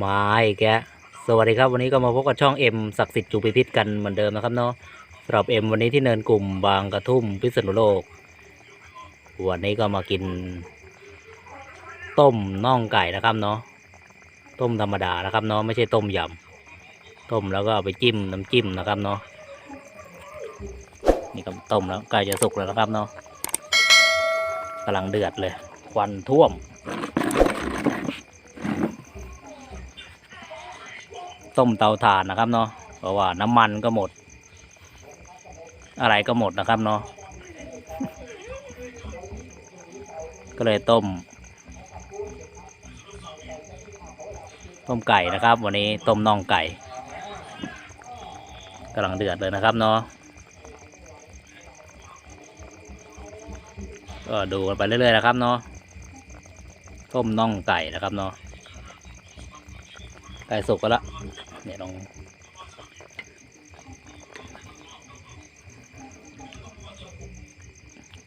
มาอีกแกสวัสดีครับวันนี้ก็มาพบกับช่องเอ็มศักดิ์สิทธิ์จูปิพิษกันเหมือนเดิมนะครับเนาะสำหรับเอ็มวันนี้ที่เนินกลุ่มบางกระทุ่มพิษณุโลก วันนี้ก็มากิน ต้มน่องไก่นะครับเนาะต้มธรรมดานะครับเนาะไม่ใช่ต้มยำต้มแล้วก็เอาไปจิ้มน้ำจิ้มนะครับเนาะนี่ก็ต้มแล้วใกล้จะสุกแล้วนะครับเนาะกำลังเดือดเลย ควันท่วม ต้มเตาถ่านนะครับเนาะเพราะว่าน้ำมันก็หมด อะไรก็หมดนะครับเนาะก็เลยต้ม ต้มไก่นะครับ วันนี้ต้มน่องไก่กำลังเดือดเลยนะครับเนาะก็ดูกันไปเรื่อยๆนะครับเนาะต้มน่องไก่นะครับเนาะ ไก่สุกก็ละเนี่ยลอง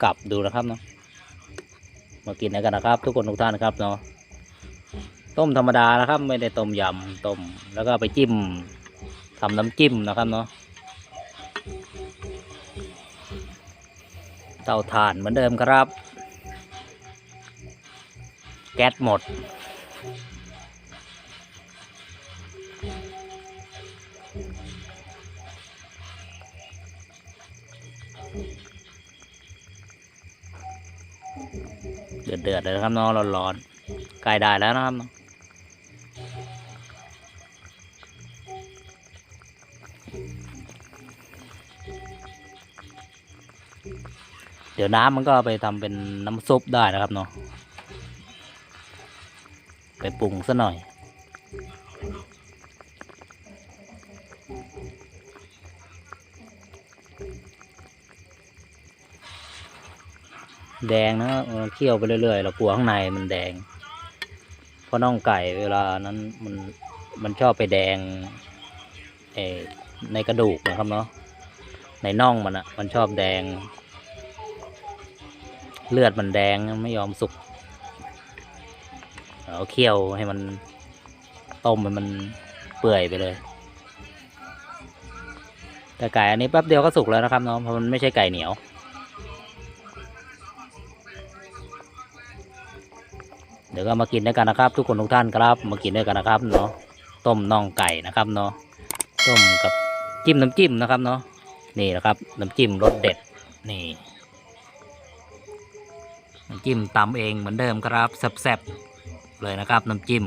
กลับดูนะครับเนาะมากินกันนะครับ ทุกคนทุกท่านนะครับเนาะต้มธรรมดานะครับ ไม่ได้ต้มยำต้มแล้วก็ไปจิ้มทำน้ำจิ้มนะครับเนาะเตาถ่านเหมือนเดิมครับ แก๊สหมด เดือดเดือดเลยนะครับเนาะร้อนๆใกล้ได้แล้วนะครับเดี๋ยวน้ำมันก็ไปทำเป็นน้ำซุปได้นะครับเนาะ ไปปรุงซะหน่อย แดงนะเออเคี่ยวไปเรื่อยๆเรากลัวข้างในมันแดง เพราะน่องไก่เวลานั้นมันมันชอบไปแดงในกระดูกนะครับเนาะในน่องมันอะมันชอบแดง เลือดมันแดงไม่ยอมสุกเอาเคี่ยวให้มันต้มให้มันเปื่อยไปเลย แต่ไก่อันนี้แป๊บเดียวก็สุกแล้วนะครับเนาะเพราะมันไม่ใช่ไก่เหนียว เดี๋ยวก็มากินด้วยกันนะครับ ทุกคนทุกท่านครับ มากินด้วยกันนะครับเนาะต้มน่องไก่นะครับเนาะต้มกับจิ้มน้ำจิ้มนะครับเนาะนี่นะครับน้ำจิ้มรสเด็ดนี่น้ำจิ้มตำเองเหมือนเดิมครับแซ่บๆเลยนะครับน้ำจิ้ม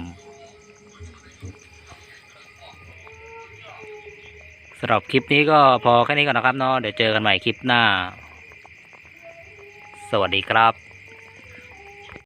สำหรับคลิปนี้ก็พอแค่นี้ก่อนนะครับเนาะเดี๋ยวเจอกันใหม่คลิปหน้า สวัสดีครับ